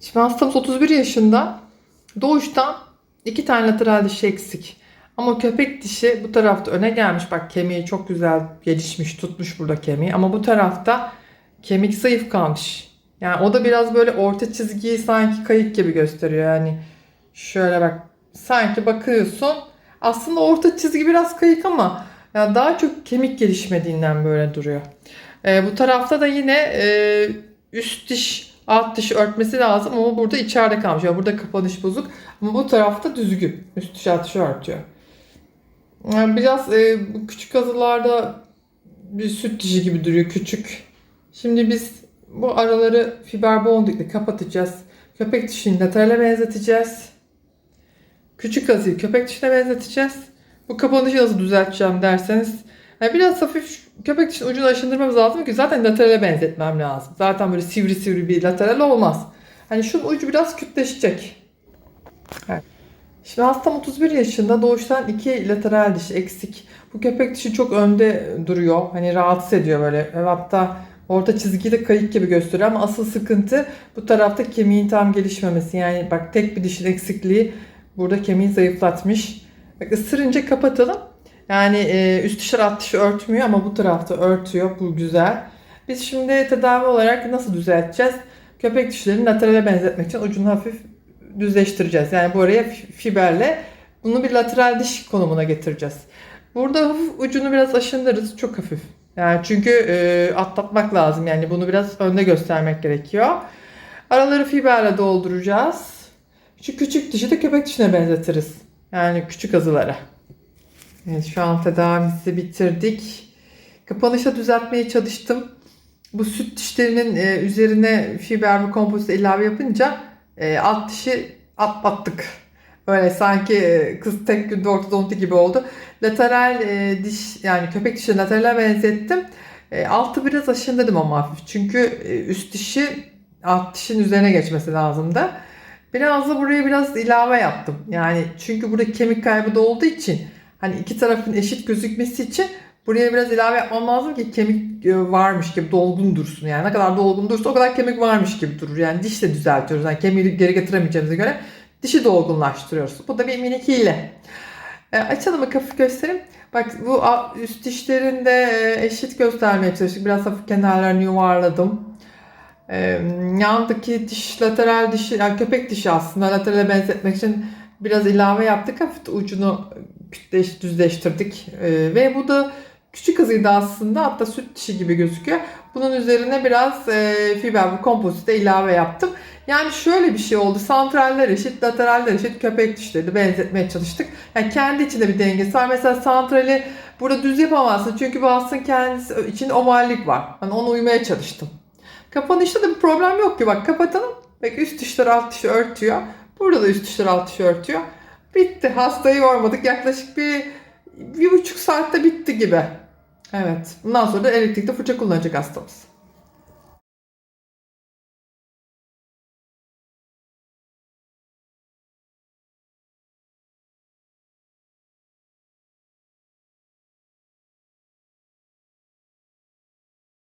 Şimdi hastamız 31 yaşında. Doğuştan iki tane lateral dişi eksik. Ama köpek dişi bu tarafta öne gelmiş. Bak kemiği çok güzel gelişmiş, tutmuş burada kemiği. Ama bu tarafta kemik zayıf kalmış. Yani o da biraz böyle orta çizgiyi sanki kayık gibi gösteriyor. Yani şöyle bak sanki bakıyorsun aslında orta çizgi biraz kayık ama ya daha çok kemik gelişmediğinden böyle duruyor. Ee, bu tarafta da yine e, üst diş alt diş örtmesi lazım ama burada içeride kalmış. Yani burada kapanış bozuk ama bu tarafta düzgün. Üst diş alt diş örtüyor. Yani biraz e, küçük azılarda bir süt dişi gibi duruyor küçük. Şimdi biz bu araları fiber bondikle kapatacağız. Köpek dişini laterale benzeteceğiz. Küçük azıyı köpek dişine benzeteceğiz. Bu kapanışı nasıl düzelteceğim derseniz yani biraz hafif köpek dişinin ucunu aşındırmamız lazım ki zaten laterale benzetmem lazım. Zaten böyle sivri sivri bir lateral olmaz. Hani şunun ucu biraz kütleşecek. Evet. Şimdi hastam 31 yaşında doğuştan iki lateral diş eksik. Bu köpek dişi çok önde duruyor. Hani rahatsız ediyor böyle. Hatta orta çizgiyi kayık gibi gösteriyor ama asıl sıkıntı bu tarafta kemiğin tam gelişmemesi. Yani bak tek bir dişin eksikliği burada kemiği zayıflatmış. Bak ısırınca kapatalım. Yani e, üst dişler alt dişi örtmüyor ama bu tarafta örtüyor. Bu güzel. Biz şimdi tedavi olarak nasıl düzelteceğiz? Köpek dişlerini laterale benzetmek için ucunu hafif düzleştireceğiz. Yani buraya fiberle bunu bir lateral diş konumuna getireceğiz. Burada hafif ucunu biraz aşındırırız. Çok hafif. Yani çünkü e, atlatmak lazım. Yani bunu biraz önde göstermek gerekiyor. Araları fiberle dolduracağız. Şu küçük dişi de köpek dişine benzetiriz. Yani küçük azılara. Evet şu an tedavimizi bitirdik. Kapanışa düzeltmeye çalıştım. Bu süt dişlerinin e, üzerine fiber ve kompozit ilave yapınca e, alt dişi atlattık. Öyle sanki e, kız tek günde ortodonti gibi oldu. Lateral e, diş yani köpek dişi laterale benzettim. E, altı biraz aşındırdım ama hafif. Çünkü e, üst dişi alt dişin üzerine geçmesi lazımdı. Biraz da buraya biraz ilave yaptım. Yani çünkü burada kemik kaybı da olduğu için hani iki tarafın eşit gözükmesi için buraya biraz ilave yapmam lazım ki kemik e, varmış gibi dolgun dursun. Yani ne kadar dolgun durursa o kadar kemik varmış gibi durur. Yani diş de düzeltiyoruz. Yani kemiği geri getiremeyeceğimize göre dişi dolgunlaştırıyoruz. Bu da bir minik hile. E, açalım mı kafayı göstereyim. Bak bu üst dişlerin de e, eşit göstermeye çalıştık. Biraz hafif kenarlarını yuvarladım. E, yandaki diş lateral dişi, yani köpek dişi aslında laterale benzetmek için biraz ilave yaptık. Hafif ucunu kütleş, düzleştirdik. E, ve bu da küçük hızıydı aslında. Hatta süt dişi gibi gözüküyor. Bunun üzerine biraz e, fiber bir kompozite ilave yaptım. Yani şöyle bir şey oldu. Santraller eşit, lateraller eşit köpek dişleri benzetmeye çalıştık. Yani kendi içinde bir dengesi var. Mesela santrali burada düz yapamazsın. Çünkü bu aslında kendisi için ovallik var. Hani ona uymaya çalıştım. Kapanışta da bir problem yok ki. Bak kapatalım. Bak üst dişler alt dişi örtüyor. Burada da üst dişler alt dişi örtüyor. Bitti. Hastayı yormadık. Yaklaşık bir, bir buçuk saatte bitti gibi. Evet. Bundan sonra da elektrikli fırça kullanacak hastamız.